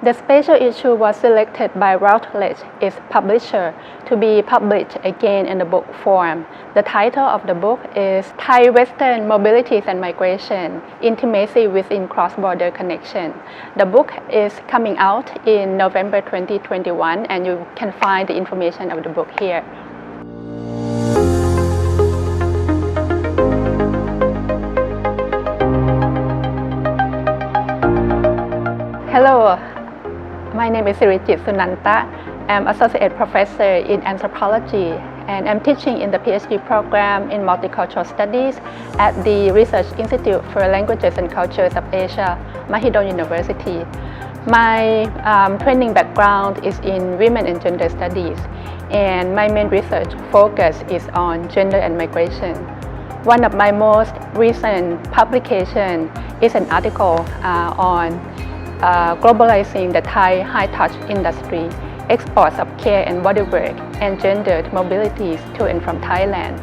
The special issue was selected by Routledge, its publisher, to be published again in the book form. The title of the book is Thai Western Mobilities and Migration Intimacy Within Cross Border Connection. The book is coming out in November 2021, and you can find the information of the book here. Hello, my name is Sirijit Sunanta. I'm Associate Professor in Anthropology and I'm teaching in the PhD program in Multicultural Studies at the Research Institute for Languages and Cultures of Asia, Mahidol University. My um, training background is in Women and Gender Studies and my main research focus is on gender and migration. One of my most recent publication is an article uh, on uh, globalizing the Thai high-touch industry, exports of care and bodywork, and gendered mobilities to and from Thailand.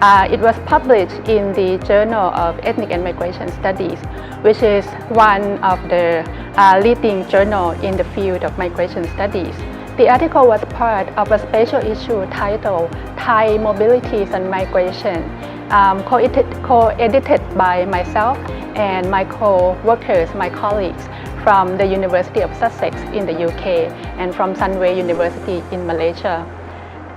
Uh, it was published in the Journal of Ethnic and Migration Studies, which is one of the uh, leading journal in the field of migration studies. The article was part of a special issue titled Thai Mobilities and Migration, um, co-edited, co-edited by myself and my co-workers, my colleagues from the University of Sussex in the UK and from Sunway University in Malaysia.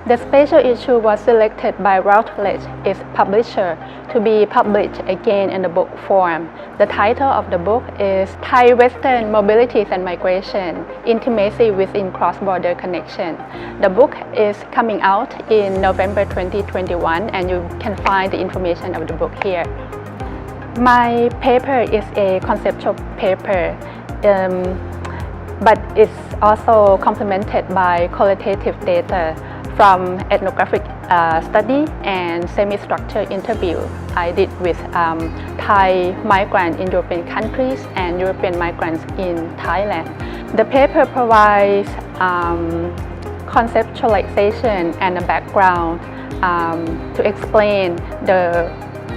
The special issue was selected by Routledge, its publisher, to be published again in the book form. The title of the book is Thai Western Mobilities and Migration Intimacy Within Cross Border Connection. The book is coming out in November 2021, and you can find the information of the book here. My paper is a conceptual paper, um, but it's also complemented by qualitative data from ethnographic uh, study and semi-structured interview I did with um, Thai migrants in European countries and European migrants in Thailand. The paper provides um, conceptualization and a background um, to explain the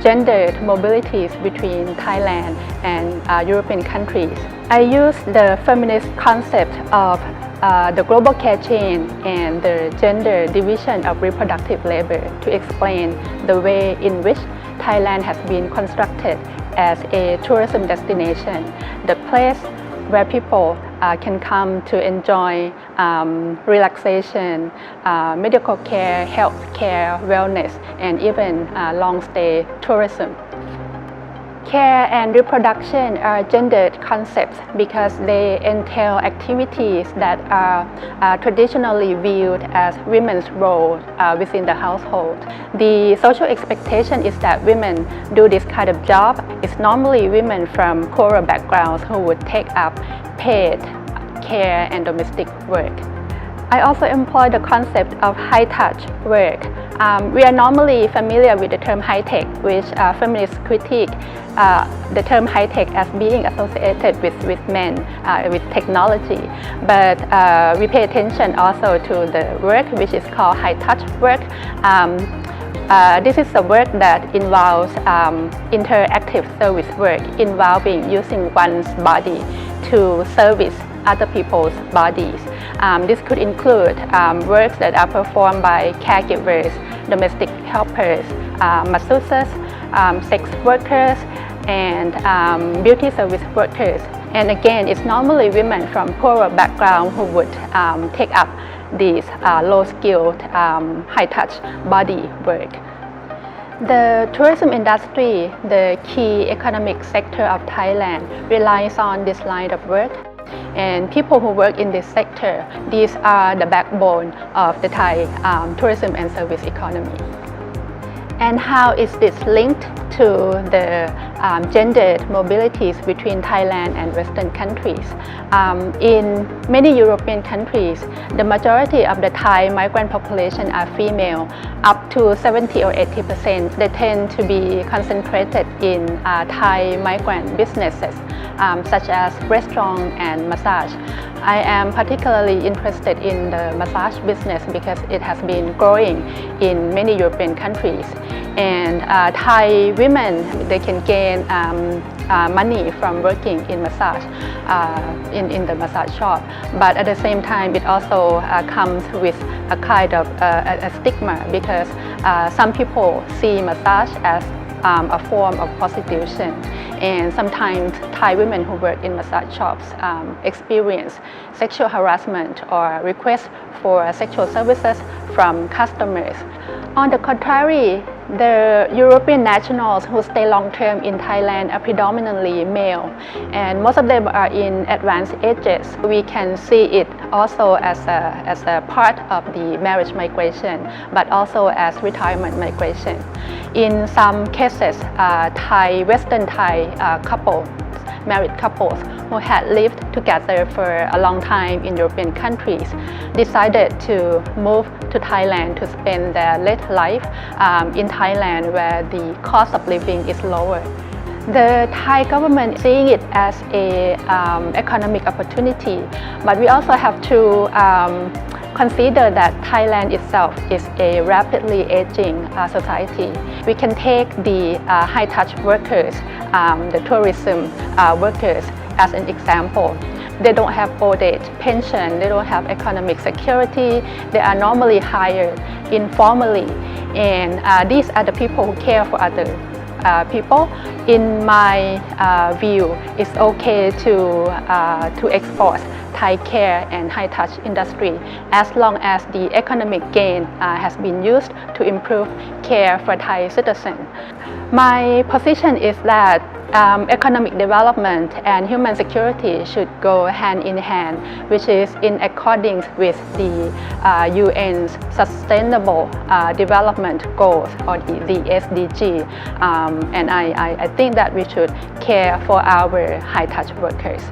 gendered mobilities between Thailand and uh, European countries. I use the feminist concept of uh, the global care chain and the gender division of reproductive labor to explain the way in which Thailand has been constructed as a tourism destination, the place where people uh, can come to enjoy um, relaxation, uh, medical care, health care, wellness, and even uh, long stay tourism. Care and reproduction are gendered concepts because they entail activities that are uh, traditionally viewed as women's role uh, within the household. The social expectation is that women do this kind of job. It's normally women from poorer backgrounds who would take up paid care and domestic work. I also employ the concept of high touch work. Um, we are normally familiar with the term high tech, which uh, feminists critique uh, the term high tech as being associated with, with men, uh, with technology. But uh, we pay attention also to the work which is called high touch work. Um, uh, this is a work that involves um, interactive service work involving using one's body to service other people's bodies. Um, this could include um, works that are performed by caregivers, domestic helpers, uh, masseuses, um, sex workers, and um, beauty service workers. And again, it's normally women from poorer background who would um, take up these uh, low-skilled, um, high-touch body work. The tourism industry, the key economic sector of Thailand, relies on this line of work. And people who work in this sector, these are the backbone of the Thai um, tourism and service economy. And how is this linked to the um, gendered mobilities between Thailand and Western countries? Um, in many European countries, the majority of the Thai migrant population are female, up to 70 or 80 percent. They tend to be concentrated in uh, Thai migrant businesses, um, such as restaurant and massage. I am particularly interested in the massage business because it has been growing in many European countries. And uh, Thai women, they can gain um, uh, money from working in massage uh, in, in the massage shop. But at the same time, it also uh, comes with a kind of uh, a, stigma because uh, some people see massage as um, a form of prostitution. And sometimes Thai women who work in massage shops um, experience sexual harassment or requests for sexual services from customers. On the contrary, the European nationals who stay long term in Thailand are predominantly male, and most of them are in advanced ages. We can see it also as a, as a part of the marriage migration, but also as retirement migration. In some cases, uh, Thai, Western Thai uh, couples married couples who had lived together for a long time in European countries decided to move to Thailand to spend their late life um, in Thailand where the cost of living is lower. The Thai government seeing it as a um, economic opportunity, but we also have to um, consider that Thailand itself is a rapidly aging uh, society. We can take the uh, high-touch workers, um, the tourism uh, workers as an example. They don't have old age pension, they don't have economic security, they are normally hired informally, and uh, these are the people who care for others uh, people. In my uh, view, it's okay to, uh, to export Thai care and high touch industry as long as the economic gain uh, has been used to improve care for Thai citizens. My position is that um, economic development and human security should go hand in hand, which is in accordance with the uh, UN's Sustainable uh, Development Goals or the, SDG. Um, and I, I, I think that we should care for our high touch workers.